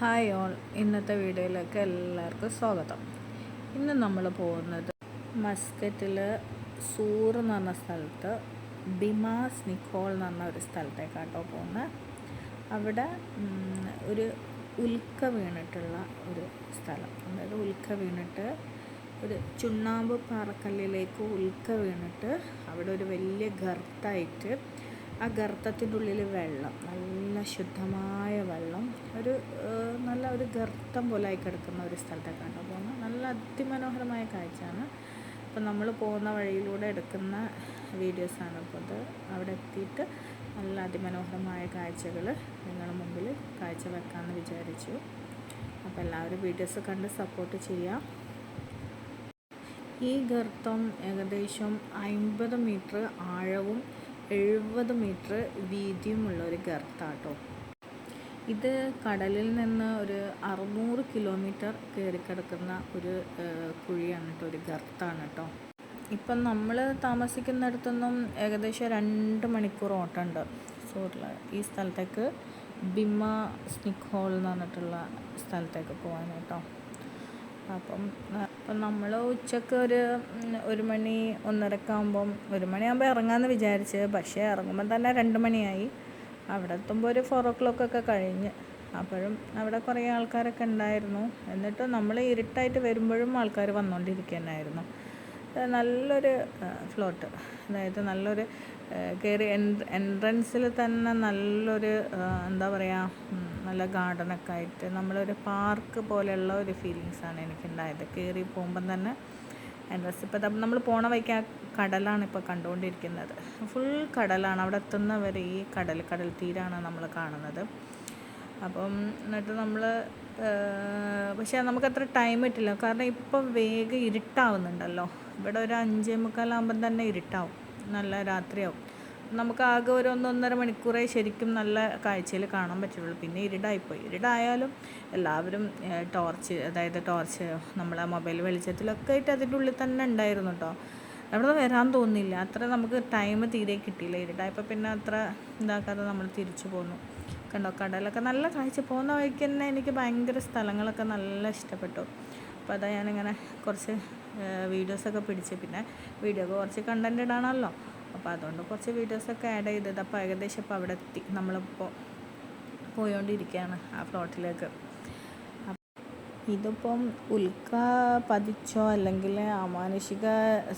Hi all. ഇന്നത്തെ വീഡിയോയിലേക്ക് എല്ലാവർക്കും സ്വാഗതം. ഇന്ന് നമ്മൾ പോകുന്നത് മസ്കറ്റിൽ സൂർ എന്ന് പറഞ്ഞ സ്ഥലത്ത് ബിമാസ് നിക്കോൾ എന്ന് പറഞ്ഞ ഒരു സ്ഥലത്തേക്കാട്ടോ പോകുന്നത് അവിടെ ഒരു ഉൽക്ക വീണിട്ടുള്ള ഒരു സ്ഥലം. അതായത് ഉൽക്ക വീണിട്ട് ഒരു ചുണ്ണാമ്പ് പാറക്കല്ലിലേക്ക് ഉൽക്ക വീണിട്ട് അവിടെ ഒരു വലിയ ഗർത്തായിട്ട് ആ ഗർത്തത്തിന്റെ ഉള്ളിൽ വെള്ളം നല്ല ശുദ്ധമായ വെള്ളം ഒരു നല്ല ഒരു ഗർത്തം പോലെ ആയി കിടക്കുന്ന ഒരു സ്ഥലത്തെ സ്ഥലത്തേക്കാണ് പോകുന്നത് നല്ല അതിമനോഹരമായ കാഴ്ചയാണ്. അപ്പം നമ്മൾ പോകുന്ന വഴിയിലൂടെ എടുക്കുന്ന വീഡിയോസാണ്. ഇപ്പോൾ അത് അവിടെ എത്തിയിട്ട് നല്ല അതിമനോഹരമായ കാഴ്ചകൾ നിങ്ങളുടെ മുമ്പിൽ കാഴ്ച വെക്കാമെന്ന് വിചാരിച്ചു. അപ്പോൾ എല്ലാവരും വീഡിയോസ് കണ്ട് സപ്പോർട്ട് ചെയ്യാം. ഈ ഗർത്തം ഏകദേശം അൻപത് മീറ്റർ ആഴവും എഴുപത് മീറ്റർ വീതിയുമുള്ള ഒരു ഗർത്താട്ടോ. ഇത് കടലിൽ നിന്ന് ഒരു അറുന്നൂറ് കിലോമീറ്റർ കയറിക്കിടക്കുന്ന ഒരു ഏഹ്, കുഴിയാണ് കേട്ടോ ഒരു ഗർത്താണ് കേട്ടോ ഇപ്പം നമ്മൾ താമസിക്കുന്നിടത്തൊന്നും ഏകദേശം രണ്ട് മണിക്കൂർ ഓട്ടമുണ്ട്. സൂറിൽ ഈ സ്ഥലത്തേക്ക് ബിമ സ്നിക് ഹോൾ എന്ന് പറഞ്ഞിട്ടുള്ള സ്ഥലത്തേക്ക് പോകാൻ കേട്ടോ അപ്പം അപ്പം നമ്മൾ ഉച്ചയ്ക്ക് ഒരു ഒരു മണി ഒന്നരക്കെ ആകുമ്പം ഒരു മണിയാകുമ്പോൾ ഇറങ്ങാമെന്ന് വിചാരിച്ച്. പക്ഷേ ഇറങ്ങുമ്പം തന്നെ രണ്ട് മണിയായി. അവിടെ എത്തുമ്പോൾ ഒരു ഫോർ ഓ ക്ലോക്ക് ഒക്കെ കഴിഞ്ഞ്. അപ്പോഴും അവിടെ കുറേ ആൾക്കാരൊക്കെ ഉണ്ടായിരുന്നു. എന്നിട്ട് നമ്മൾ ഇരുട്ടായിട്ട് വരുമ്പോഴും ആൾക്കാർ വന്നുകൊണ്ടിരിക്കുകയായിരുന്നു നല്ലൊരു ഫ്ലോട്ട് അതായത് നല്ലൊരു കയറി എൻട്രൻസിൽ തന്നെ നല്ലൊരു എന്താ പറയുക നല്ല ഗാർഡനൊക്കെ ആയിട്ട് നമ്മളൊരു പാർക്ക് പോലെയുള്ള ഒരു ഫീലിങ്സാണ് എനിക്കുണ്ടായത്. കയറി പോകുമ്പം തന്നെ എൻട്രൻസ്. ഇപ്പോൾ നമ്മൾ പോണ വഴിക്ക് ആ കടലാണ് ഇപ്പോൾ കണ്ടുകൊണ്ടിരിക്കുന്നത് ഫുൾ കടലാണ്. അവിടെ എത്തുന്നവരെ ഈ കടൽ കടൽ തീരാണ് നമ്മൾ കാണുന്നത്. അപ്പം എന്നിട്ട് നമ്മൾ പക്ഷേ നമുക്കത്ര ടൈം കിട്ടില്ല. കാരണം ഇപ്പം വേഗം ഇരുട്ടാവുന്നുണ്ടല്ലോ. ഇവിടെ ഒരു അഞ്ചേ മുക്കാലാകുമ്പം തന്നെ ഇരുട്ടാവും. നല്ല രാത്രിയാവും. നമുക്ക് ആകെ ഒരു ഒന്നൊന്നര മണിക്കൂറേ ശരിക്കും നല്ല കാഴ്ചയിൽ കാണാൻ പറ്റുള്ളൂ. പിന്നെ ഇരുടായിപ്പോയി. ഇരുടായാലും എല്ലാവരും ടോർച്ച് അതായത് ടോർച്ച് നമ്മളെ മൊബൈൽ വെളിച്ചത്തിലൊക്കെ ആയിട്ട് അതിന്റെ ഉള്ളിൽ തന്നെ ഉണ്ടായിരുന്നു കേട്ടോ അവിടെ വരാൻ തോന്നില്ല അത്ര നമുക്ക് ടൈം തീരെ കിട്ടിയില്ല. ഇരുട്ടായപ്പോൾ പിന്നെ അത്ര ഇതാക്കാതെ നമ്മൾ തിരിച്ചു പോന്നു. കണ്ടോ? കടലൊക്കെ നല്ല കാഴ്ച. പോകുന്ന വഴിക്ക് തന്നെ എനിക്ക് ഭയങ്കര സ്ഥലങ്ങളൊക്കെ നല്ല ഇഷ്ടപ്പെട്ടു. അപ്പോൾ അതാ ഞാനിങ്ങനെ കുറച്ച് വീഡിയോസൊക്കെ പിടിച്ച്. പിന്നെ വീഡിയോ കുറച്ച് കണ്ടന്റ് ഇടാണല്ലോ. അപ്പോൾ അതുകൊണ്ട് കുറച്ച് വീഡിയോസൊക്കെ ആഡ് ചെയ്തത്. അപ്പോൾ ഏകദേശം ഇപ്പോൾ അവിടെ എത്തി. നമ്മളിപ്പോൾ പോയോണ്ടിരിക്കുകയാണ് ആ ഫ്ലോട്ടിലേക്ക് ഇതിപ്പം ഉൽക്ക പതിച്ചോ അല്ലെങ്കിൽ അമാനുഷിക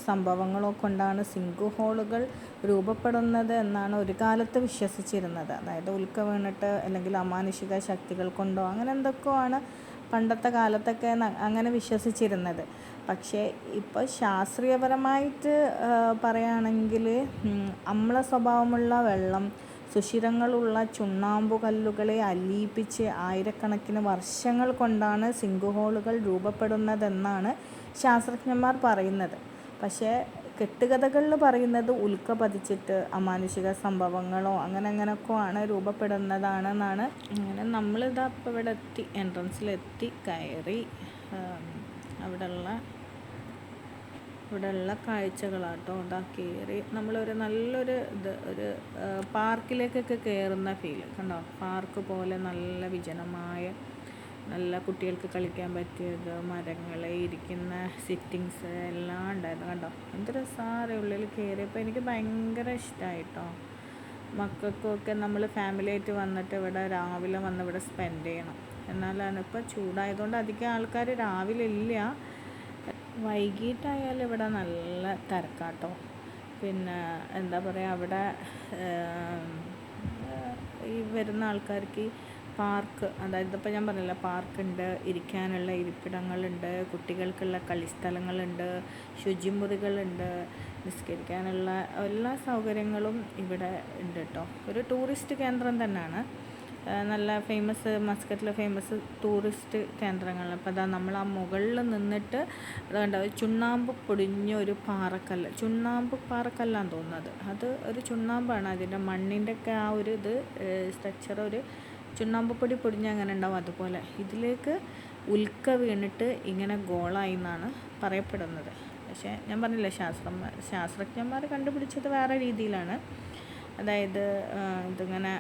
സംഭവങ്ങളോ കൊണ്ടാണ് സിങ്ക് ഹോളുകൾ രൂപപ്പെടുന്നത് എന്നാണ് ഒരു കാലത്ത് വിശ്വസിച്ചിരുന്നത്. അതായത് ഉൽക്ക വീണിട്ട് അല്ലെങ്കിൽ അമാനുഷിക ശക്തികൾ കൊണ്ടോ അങ്ങനെ എന്തൊക്കെയോ ആണ് പണ്ടത്തെ കാലത്തൊക്കെ അങ്ങനെ വിശ്വസിച്ചിരുന്നത്. പക്ഷേ ഇപ്പോൾ ശാസ്ത്രീയപരമായിട്ട് പറയുകയാണെങ്കിൽ അമ്ല സ്വഭാവമുള്ള വെള്ളം സുഷിരങ്ങളുള്ള ചുണ്ണാമ്പു കല്ലുകളെ അലിയിപ്പിച്ച് ആയിരക്കണക്കിന് വർഷങ്ങൾ കൊണ്ടാണ് സിങ്കുഹോളുകൾ രൂപപ്പെടുന്നതെന്നാണ് ശാസ്ത്രജ്ഞന്മാർ പറയുന്നത്. പക്ഷേ കെട്ടുകഥകളിൽ പറയുന്നത് ഉൽക്ക പതിച്ചിട്ട് അമാനുഷിക സംഭവങ്ങളോ അങ്ങനെ അങ്ങനെയൊക്കെ ആണ് രൂപപ്പെടുന്നതാണെന്നാണ്. അങ്ങനെ നമ്മളിതാ ഇപ്പോൾ ഇവിടെ എത്തി എൻട്രൻസിലെത്തി കയറി അവിടെയുള്ള ഇവിടെയുള്ള കാഴ്ചകളാട്ടോ അതാ കയറി നമ്മളൊരു നല്ലൊരു ഇത് ഒരു പാർക്കിലേക്കൊക്കെ കയറുന്ന ഫീൽ കണ്ടോ? പാർക്ക് പോലെ നല്ല വിജനമായ നല്ല കുട്ടികൾക്ക് കളിക്കാൻ പറ്റിയത് മരങ്ങൾ ഇരിക്കുന്ന സിറ്റിങ്സ് എല്ലാം ഉണ്ടായിരുന്നു കണ്ടോ? എന്ത് രസമാറ് ഉള്ളിൽ കയറിയപ്പോൾ എനിക്ക് ഭയങ്കര ഇഷ്ടമായിട്ടോ മക്കൾക്കൊക്കെ നമ്മൾ ഫാമിലിയായിട്ട് വന്നിട്ട് ഇവിടെ രാവിലെ വന്ന് ഇവിടെ സ്പെൻഡ് ചെയ്യണം. എന്നാലാണ് ഇപ്പോൾ ചൂടായതുകൊണ്ട് അധികം ആൾക്കാർ രാവിലെ ഇല്ല വൈകിട്ടായാലും ഇവിടെ നല്ല തിരക്കാട്ടോ. പിന്നെ എന്താ പറയുക അവിടെ ഈ വരുന്ന ആൾക്കാർക്ക് പാർക്ക് അതായത് ഇപ്പോൾ ഞാൻ പറഞ്ഞില്ല പാർക്കുണ്ട് ഇരിക്കാനുള്ള ഇരിപ്പിടങ്ങളുണ്ട് കുട്ടികൾക്കുള്ള കളിസ്ഥലങ്ങളുണ്ട് ശുചിമുറികളുണ്ട് നിസ്കരിക്കാനുള്ള എല്ലാ സൗകര്യങ്ങളും ഇവിടെ ഉണ്ട് കേട്ടോ ഒരു ടൂറിസ്റ്റ് കേന്ദ്രം തന്നെയാണ് നല്ല ഫേമസ് മസ്കറ്റിലെ ഫേമസ് ടൂറിസ്റ്റ് കേന്ദ്രങ്ങൾ. അപ്പോൾ അതാ നമ്മൾ ആ മുകളിൽ നിന്നിട്ട് അതുകൊണ്ട് ചുണ്ണാമ്പ് പൊടിഞ്ഞ ഒരു പാറക്കല്ല്. ചുണ്ണാമ്പ് പാറക്കല്ലാന്ന് തോന്നുന്നത്. അത് ഒരു ചുണ്ണാമ്പാണ്. അതിന്റെ മണ്ണിന്റെ ഒക്കെ ആ ഒരു ഇത് സ്ട്രക്ചർ ഒരു ചുണ്ണാമ്പ് പൊടി പൊടിഞ്ഞ് അങ്ങനെ ഉണ്ടാവും അതുപോലെ. ഇതിലേക്ക് ഉൽക്ക വീണിട്ട് ഇങ്ങനെ ഗോളായി എന്നാണ് പറയപ്പെടുന്നത്. പക്ഷേ ഞാൻ പറഞ്ഞില്ല ശാസ്ത്രം ശാസ്ത്രജ്ഞന്മാർ കണ്ടുപിടിച്ചത് വേറെ രീതിയിലാണ്. അതായത് ഇതിങ്ങനെ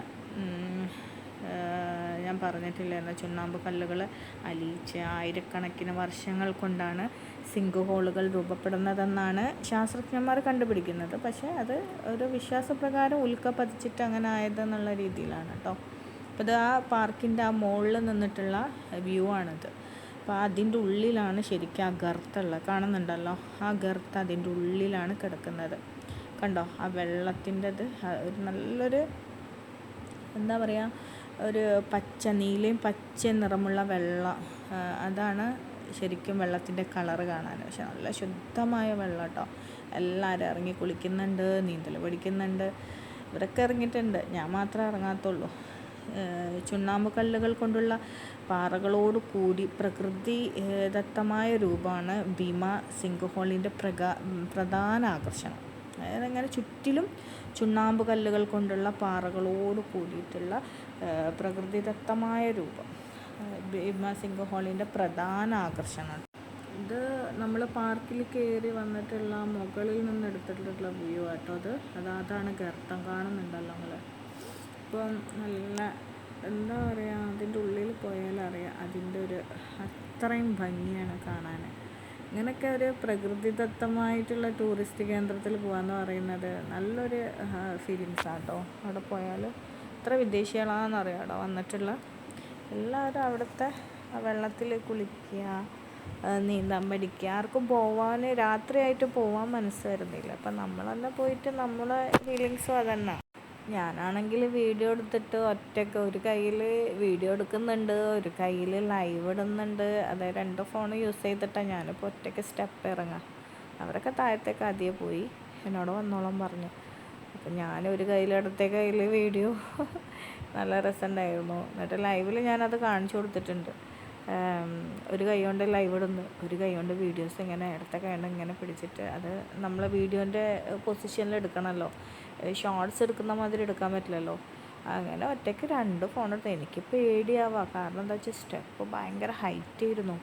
ഞാൻ പറഞ്ഞിട്ടില്ലായിരുന്നു ചുണ്ണാമ്പ് കല്ലുകൾ അലിയിച്ച് ആയിരക്കണക്കിന് വർഷങ്ങൾ കൊണ്ടാണ് സിങ്ക് ഹോളുകൾ രൂപപ്പെടുന്നതെന്നാണ് ശാസ്ത്രജ്ഞന്മാർ കണ്ടുപിടിക്കുന്നത്. പക്ഷേ അത് ഒരു വിശ്വാസപ്രകാരം ഉൽക്ക പതിച്ചിട്ട് അങ്ങനെ ആയതെന്നുള്ള രീതിയിലാണ് കേട്ടോ അപ്പോൾ ഇത് ആ പാർക്കിന്റെ ആ മുകളിൽ നിന്നിട്ടുള്ള വ്യൂ ആണിത്. അപ്പോൾ അതിന്റെ ഉള്ളിലാണ് ശരിക്കും ആ ഗർത്തുള്ളത് കാണുന്നുണ്ടല്ലോ ആ ഗർത്ത് അതിന്റെ ഉള്ളിലാണ് കിടക്കുന്നത്. കണ്ടോ ആ വെള്ളത്തിന്റെത് ഒരു നല്ലൊരു എന്താ പറയുക ഒരു പച്ച നീലയും പച്ച നിറമുള്ള വെള്ളം അതാണ് ശരിക്കും വെള്ളത്തിന്റെ കളറ് കാണാൻ. പക്ഷെ നല്ല ശുദ്ധമായ വെള്ളം കേട്ടോ എല്ലാവരും ഇറങ്ങി കുളിക്കുന്നുണ്ട് നീന്തൽ പഠിക്കുന്നുണ്ട്. ഇവരൊക്കെ ഇറങ്ങിയിട്ടുണ്ട്. ഞാൻ മാത്രമേ ഇറങ്ങാത്തുള്ളൂ. ചുണ്ണാമ്പ് കല്ലുകൾ കൊണ്ടുള്ള പാറകളോട് കൂടി പ്രകൃതി ദത്തമായ രൂപമാണ് ഭീമ സിംഗ് ഹോളിന്റെ പ്രകാ പ്രധാന ആകർഷണം. അതായത് അങ്ങനെ ചുറ്റിലും ചുണ്ണാമ്പ് കല്ലുകൾ കൊണ്ടുള്ള പാറകളോട് കൂടിയിട്ടുള്ള പ്രകൃതിദത്തമായ രൂപം. ഭീമ സിംഗഹോളിന്റെ പ്രധാന ആകർഷണം ഇത് നമ്മൾ പാർക്കിൽ കയറി വന്നിട്ടുള്ള മുകളിൽ നിന്ന് എടുത്തിട്ടുള്ള വ്യൂ ആട്ടോ അത്. അത് അതാണ് ഗർത്തം കാണുന്നുണ്ടല്ലോ നമ്മൾ ഇപ്പം നല്ല എന്താ പറയുക അതിന്റെ ഉള്ളിൽ പോയാൽ അറിയാം അതിന്റെ ഒരു അത്രയും ഭംഗിയാണ് കാണാൻ ഇങ്ങനെയൊക്കെ ഒരു പ്രകൃതിദത്തമായിട്ടുള്ള ടൂറിസ്റ്റ് കേന്ദ്രത്തിൽ പോകാമെന്ന് പറയുന്നത് നല്ലൊരു ഫീലിങ്സ് ആട്ടോ. അവിടെ പോയാൽ എത്ര വിദേശികളാണെന്നറിയാം അവിടെ വന്നിട്ടുള്ള. എല്ലാവരും അവിടുത്തെ വെള്ളത്തിൽ കുളിക്കുക നീന്താൻ പഠിക്കുക. ആർക്കും പോവാൻ രാത്രിയായിട്ട് പോവാൻ മനസ്സ് വരുന്നില്ല. അപ്പം നമ്മൾ തന്നെ പോയിട്ട് നമ്മളെ ഫീലിങ്സും അതന്നെ. ഞാനാണെങ്കിൽ വീഡിയോ എടുത്തിട്ട് ഒറ്റയ്ക്ക് ഒരു കയ്യിൽ വീഡിയോ എടുക്കുന്നുണ്ട് ഒരു കയ്യിൽ ലൈവ് ഇടുന്നുണ്ട്. അതായത് രണ്ട് ഫോൺ യൂസ് ചെയ്തിട്ടാണ് ഞാനിപ്പോൾ ഒറ്റയ്ക്ക് സ്റ്റെപ്പ് ഇറങ്ങാം. അവരൊക്കെ താഴത്തേക്ക് ആദ്യം പോയി എന്നോട് വന്നോളം പറഞ്ഞു. അപ്പം ഞാൻ ഒരു കയ്യിലെടുത്ത കയ്യിൽ വീഡിയോ നല്ല രസമുണ്ടായിരുന്നു എന്നിട്ട് ലൈവിൽ ഞാനത് കാണിച്ചു കൊടുത്തിട്ടുണ്ട്. ഒരു കൈ കൊണ്ട് ലൈവ് ഇടുന്നു ഒരു കൈ കൊണ്ട് വീഡിയോസ് ഇങ്ങനെ ഇടത്തെ കൈ കൊണ്ട് ഇങ്ങനെ പിടിച്ചിട്ട് അത് നമ്മളെ വീഡിയോന്റെ പൊസിഷനിൽ എടുക്കണമല്ലോ ഷോർട്സ് എടുക്കുന്ന മാതിരി എടുക്കാൻ പറ്റില്ലല്ലോ. അങ്ങനെ ഒറ്റയ്ക്ക് രണ്ട് ഫോൺ എടുത്തു. എനിക്ക് പേടിയാവാം. കാരണം എന്താ വെച്ചാൽ സ്റ്റെപ്പ് ഭയങ്കര ഹൈറ്റ് ആയിരുന്നു.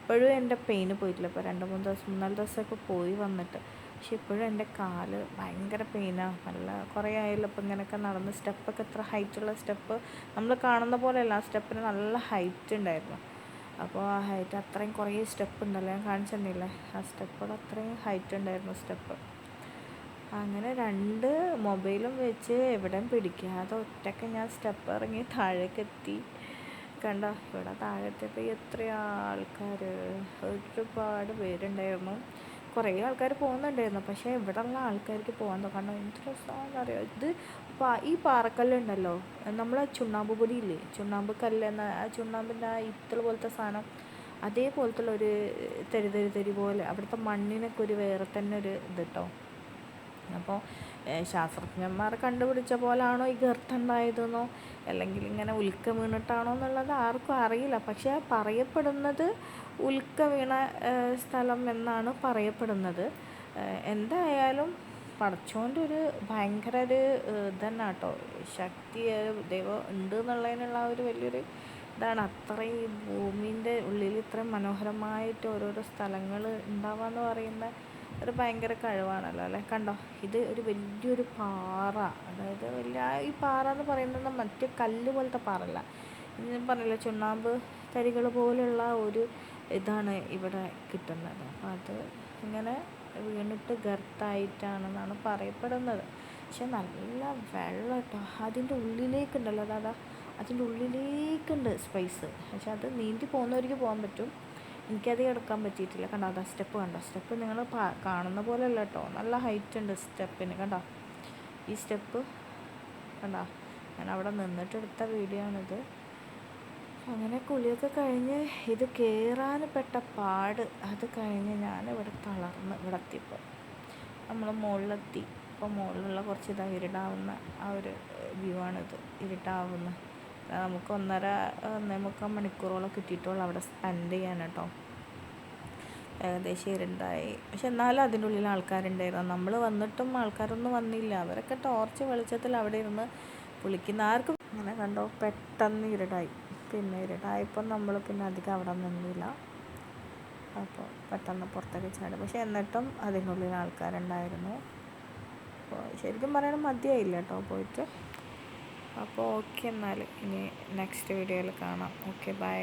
ഇപ്പോഴും എന്റെ പെയിന് പോയിട്ടില്ല. ഇപ്പോൾ രണ്ട് മൂന്ന് ദിവസം മൂന്നാൽ ദിവസമൊക്കെ പോയി വന്നിട്ട്. പക്ഷെ ഇപ്പോഴും എന്റെ കാൽ ഭയങ്കര പെയിനാണ് നല്ല കുറേ ആയല്ലോ ഇപ്പം ഇങ്ങനെയൊക്കെ നടന്ന് സ്റ്റെപ്പൊക്കെ എത്ര ഹൈറ്റുള്ള സ്റ്റെപ്പ് നമ്മൾ കാണുന്ന പോലെയല്ല. ആ സ്റ്റെപ്പിന് നല്ല ഹൈറ്റ് ഉണ്ടായിരുന്നു. അപ്പോൾ ആ ഹൈറ്റ് അത്രയും കുറേ സ്റ്റെപ്പ് ഉണ്ടല്ലോ. ഞാൻ കാണിച്ചു തന്നില്ലേ? ആ സ്റ്റെപ്പുകൾ അത്രയും ഹൈറ്റ് ഉണ്ടായിരുന്നു സ്റ്റെപ്പ് അങ്ങനെ രണ്ട് മൊബൈലും വെച്ച് എവിടെയും പിടിക്കാതെ ഒറ്റയ്ക്ക് ഞാൻ സ്റ്റെപ്പ് ഇറങ്ങി താഴേക്കെത്തി. കണ്ട? ഇവിടെ താഴെത്തിയപ്പോൾ എത്ര ആൾക്കാർ ഒരുപാട് പേരുണ്ടായിരുന്നു. കുറേ ആൾക്കാർ പോകുന്നുണ്ടായിരുന്നു. പക്ഷേ ഇവിടെ ഉള്ള ആൾക്കാർക്ക് പോകാൻ കാരണം എന്ത് രസമാണെന്ന് അറിയാം? ഇത് ഈ പാറക്കല്ലുണ്ടല്ലോ. നമ്മൾ ചുണ്ണാമ്പ് പൊടിയില്ലേ? ചുണ്ണാമ്പ് കല്ല് എന്ന ആ ചുണ്ണാമ്പിന്റെ ആ ഇത്തൾ പോലത്തെ സാധനം. അതേപോലത്തുള്ള ഒരു തെരുതെരു തെരി തരി പോലെ. അവിടുത്തെ മണ്ണിനൊക്കെ ഒരു വേറെ തന്നെ ഒരു ഇത് കേട്ടോ അപ്പോൾ ശാസ്ത്രജ്ഞന്മാർ കണ്ടുപിടിച്ച പോലാണോ ഈ ഗർത്തുണ്ടായതെന്നോ? അല്ലെങ്കിൽ ഇങ്ങനെ ഉൽക്ക വീണിട്ടാണോ എന്നുള്ളത് ആർക്കും അറിയില്ല. പക്ഷേ പറയപ്പെടുന്നത് ഉൽക്ക വീണ സ്ഥലം എന്നാണ് പറയപ്പെടുന്നത്. എന്തായാലും പടച്ചോന്റെ ഒരു ഭയങ്കര ഒരു ഇതന്നെ കേട്ടോ. ശക്തി ദൈവം ഉണ്ട് എന്നുള്ളതിനുള്ള ഒരു വലിയൊരു ഇതാണ്. അത്രയും ഭൂമിന്റെ ഉള്ളിൽ ഇത്രയും മനോഹരമായിട്ട് ഓരോരോ സ്ഥലങ്ങൾ ഉണ്ടാവാന്ന് പറയുന്ന ഒരു ഭയങ്കര കഴിവാണല്ലോ അല്ലേ? കണ്ടോ? ഇത് ഒരു വലിയൊരു പാറ. അതായത് വലിയ ഈ പാറ എന്ന് പറയുന്നത് മറ്റേ കല്ല് പോലത്തെ പാറല്ല ഞാൻ പറഞ്ഞില്ല ചുണ്ണാമ്പ് തരികൾ പോലെയുള്ള ഒരു ഇതാണ് ഇവിടെ കിട്ടുന്നത്. അപ്പം അത് ഇങ്ങനെ വീണിട്ട് ഗർത്തായിട്ടാണെന്നാണ് പറയപ്പെടുന്നത്. പക്ഷെ നല്ല വെള്ളം കേട്ടോ അതിന്റെ ഉള്ളിലേക്കുണ്ടല്ലോ അതാ അതിന്റെ ഉള്ളിലേക്കുണ്ട് സ്പൈസ്. പക്ഷെ അത് നീന്തി പോകുന്നവർക്ക് പോകാൻ പറ്റും. എനിക്കത് എടുക്കാൻ പറ്റിയിട്ടില്ല. കണ്ടോ? അതാ സ്റ്റെപ്പ് കണ്ടോ? സ്റ്റെപ്പ് നിങ്ങൾ കാണുന്ന പോലെ അല്ല കേട്ടോ നല്ല ഹൈറ്റ് ഉണ്ട് സ്റ്റെപ്പിന് കണ്ടോ? ഈ സ്റ്റെപ്പ് കണ്ടോ? ഞാൻ അവിടെ നിന്നിട്ടെടുത്ത വീഡിയോ ആണിത്. അങ്ങനെ കുളിയൊക്കെ കഴിഞ്ഞ് ഇത് കയറാൻ പെട്ട പാട് അത് കഴിഞ്ഞ് ഞാൻ ഇവിടെ തളർന്ന് ഇവിടെ എത്തിയപ്പോൾ നമ്മൾ മുകളിലെത്തി ഇപ്പോൾ മുകളിലുള്ള കുറച്ച് ഇതാ ഇരുടാവുന്ന ആ ഒരു വ്യൂ ആണിത്. ഇരുട്ടാവുന്ന നമുക്ക് ഒന്നര ഒന്നേ മുക്കാൽ മണിക്കൂറോളം കിട്ടിയിട്ടുള്ളൂ അവിടെ സ്പെൻഡ് ചെയ്യാൻ കേട്ടോ. ഏകദേശം ഇരുണ്ടായി. പക്ഷെ എന്നാലും അതിന്റെ ഉള്ളിൽ ആൾക്കാരുണ്ടായിരുന്നു. നമ്മൾ വന്നിട്ടും ആൾക്കാരൊന്നും വന്നില്ല. അവരൊക്കെ ടോർച്ച് വെളിച്ചത്തിൽ അവിടെ ഇരുന്ന് കുളിക്കുന്ന ആർക്കും അങ്ങനെ കണ്ടോ പെട്ടെന്ന് ഇരുടായി. പിന്നെ ഇരുടായപ്പോൾ നമ്മൾ പിന്നെ അധികം അവിടെ നിന്നില്ല. അപ്പോൾ പെട്ടെന്ന് പുറത്തേക്ക് ചാടി. പക്ഷെ എന്നിട്ടും അതിനുള്ളിൽ ആൾക്കാരുണ്ടായിരുന്നു. അപ്പോൾ ശരിക്കും പറയാൻ മതിയായില്ല കേട്ടോ പോയിട്ട്. അപ്പോൾ ഓക്കെ എന്നാൽ ഇനി നെക്സ്റ്റ് വീഡിയോയിൽ കാണാം. Okay bye